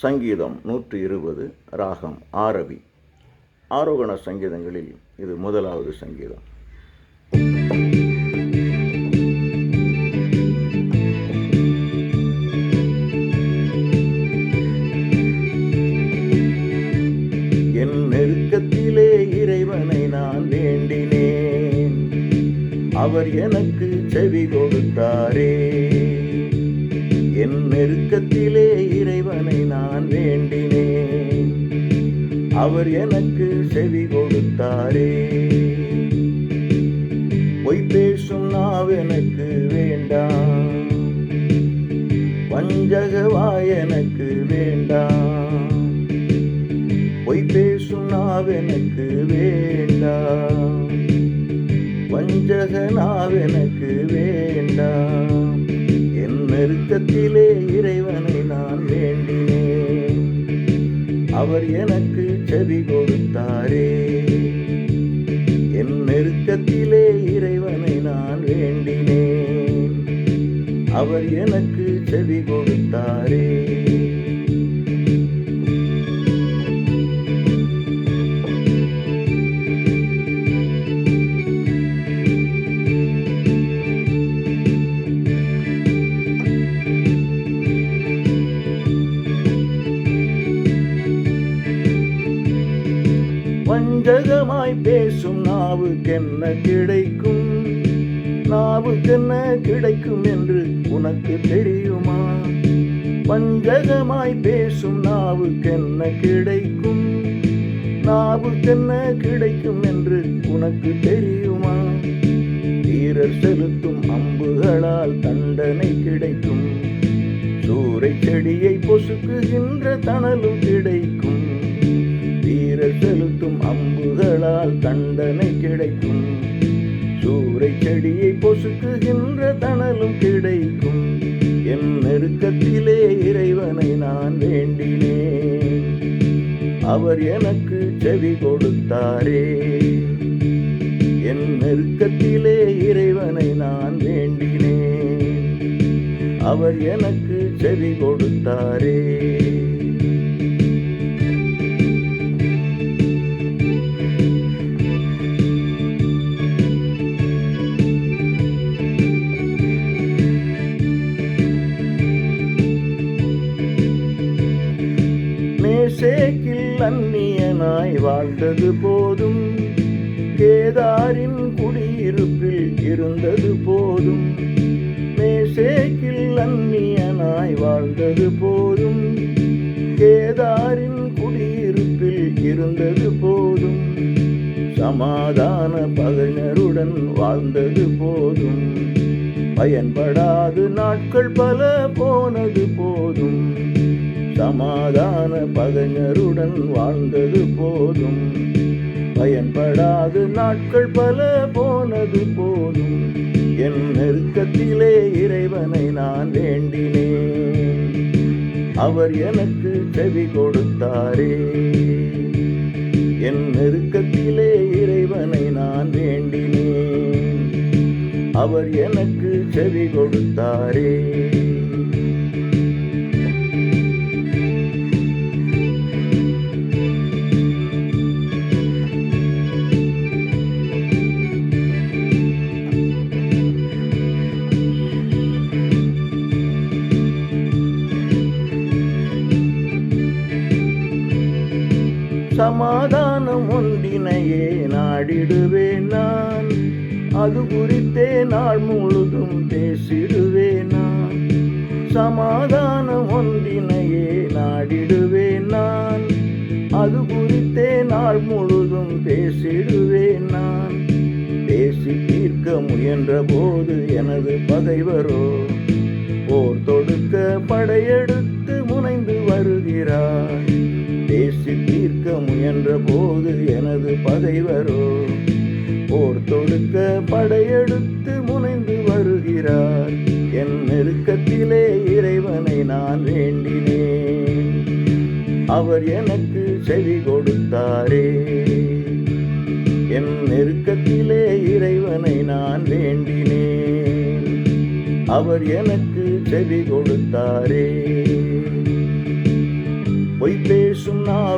சங்கீதம் நூற்றி இருபது ராகம் ஆரவி. ஆரோகண சங்கீதங்களில் இது முதலாவது சங்கீதம். என் நெருக்கத்திலே இறைவனை நான் வேண்டினேன். அவர் எனக்கு செவி கொடுத்தாரே. என் நெருக்கத்திலே இறைவனை நான் வேண்டினேன். அவர் எனக்கு செவி கொடுத்தாரே. பொய் பேசும் நாவ் எனக்கு வேண்டாம். வஞ்சகவா எனக்கு வேண்டாம். பொய் பேசும் நாவ் எனக்கு வேண்டாம். வஞ்சக நாவ் எனக்கு வேண்டாம். உச்சத்திலே இறைவனை நான் வேண்டினேன். அவர் எனக்கு செவி கொடுத்தாரே. என் நெருக்கத்திலே இறைவனை நான் வேண்டினேன். அவர் எனக்கு செவி கொடுத்தாரே. வஞ்சகமாய் பேசும் நாவுக்கென்ன கிடைக்கும்? நாவுக்கென்ன கிடைக்கும் என்று உனக்கு தெரியுமா? பஞ்சகமாய் பேசும் நாவுக்கென்ன கிடைக்கும்? நாவுக்கென்ன கிடைக்கும் என்று உனக்கு தெரியுமா? வீரர் செலுத்தும் அம்புகளால் தண்டனை கிடைக்கும். சூறை செடியை பொசுக்குகின்ற தணலும் கிடைக்கும். அம்புகளால் தண்டனை கிடைக்கும். சூறை செடியை பொசுக்குகின்ற தணலும் கிடைக்கும். என் நெருக்கத்திலே இறைவனை நான் வேண்டினேன். அவர் எனக்கு செவி கொடுத்தாரே. என் நெருக்கத்திலே இறைவனை நான் வேண்டினேன். அவர் எனக்கு செவி கொடுத்தாரே. சேக்கில் அந்நியனாய் வாழ்ந்தது போதும். கேதாரின் குடியிருப்பில் இருந்தது போதும். மேசேக்கில் அந்நியனாய் வாழ்ந்தது போதும். கேதாரின் குடியிருப்பில் இருந்தது போதும். சமாதான பகைஞருடன் வாழ்ந்தது போதும். பயன்படாது நாட்கள் பல போனது போதும். சமாதான பகைஞருடன் வாழ்ந்தது போதும். பயன்படாது நாட்கள் பல போனது போதும். என் நெருக்கத்திலே இறைவனை நான் வேண்டினேன். அவர் எனக்கு செவி கொடுத்தாரே. என் நெருக்கத்திலே இறைவனை நான் வேண்டினேன். அவர் எனக்கு செவி கொடுத்தாரே. சமாதானம் ஒன்றினையே நாடிடுவேன் நான். அது குறித்தே நாள் முழுதும் பேசிடுவேன் நான். சமாதானம் ஒன்றினையே நாடிடுவேன் நான். அது குறித்தே நாள் முழுதும் பேசிடுவேன் நான். பேசி தீர்க்க முயன்ற போது எனது பகைவரோ பகைவரோ போர் தொடுக்க படையெடுத்து முனைந்து வருகிறார். என் நெருக்கத்திலே இறைவனை நான் வேண்டினேன். அவர் எனக்கு செவி கொடுத்தாரே. என் நெருக்கத்திலே இறைவனை நான் வேண்டினேன். அவர் எனக்கு செவி கொடுத்தாரே.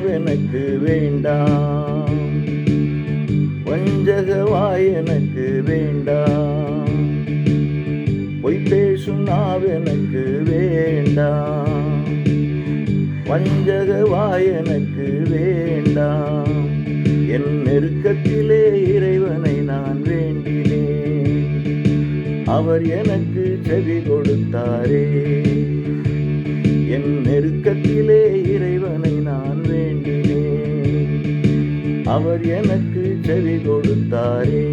எனக்கு வேண்டாம். வஞ்சக வாய் எனக்கு வேண்டாம். பொய் பேசும் நாவ் எனக்கு வேண்டாம். வஞ்சக வாய் எனக்கு வேண்டாம். என் நெருக்கத்திலே இறைவனை நான் வேண்டினேன். அவர் எனக்கு செவி கொடுத்தாரே. என் நெருக்கத்திலே இறைவனை அவர் எனக்கு செவி கொடுத்தாரே.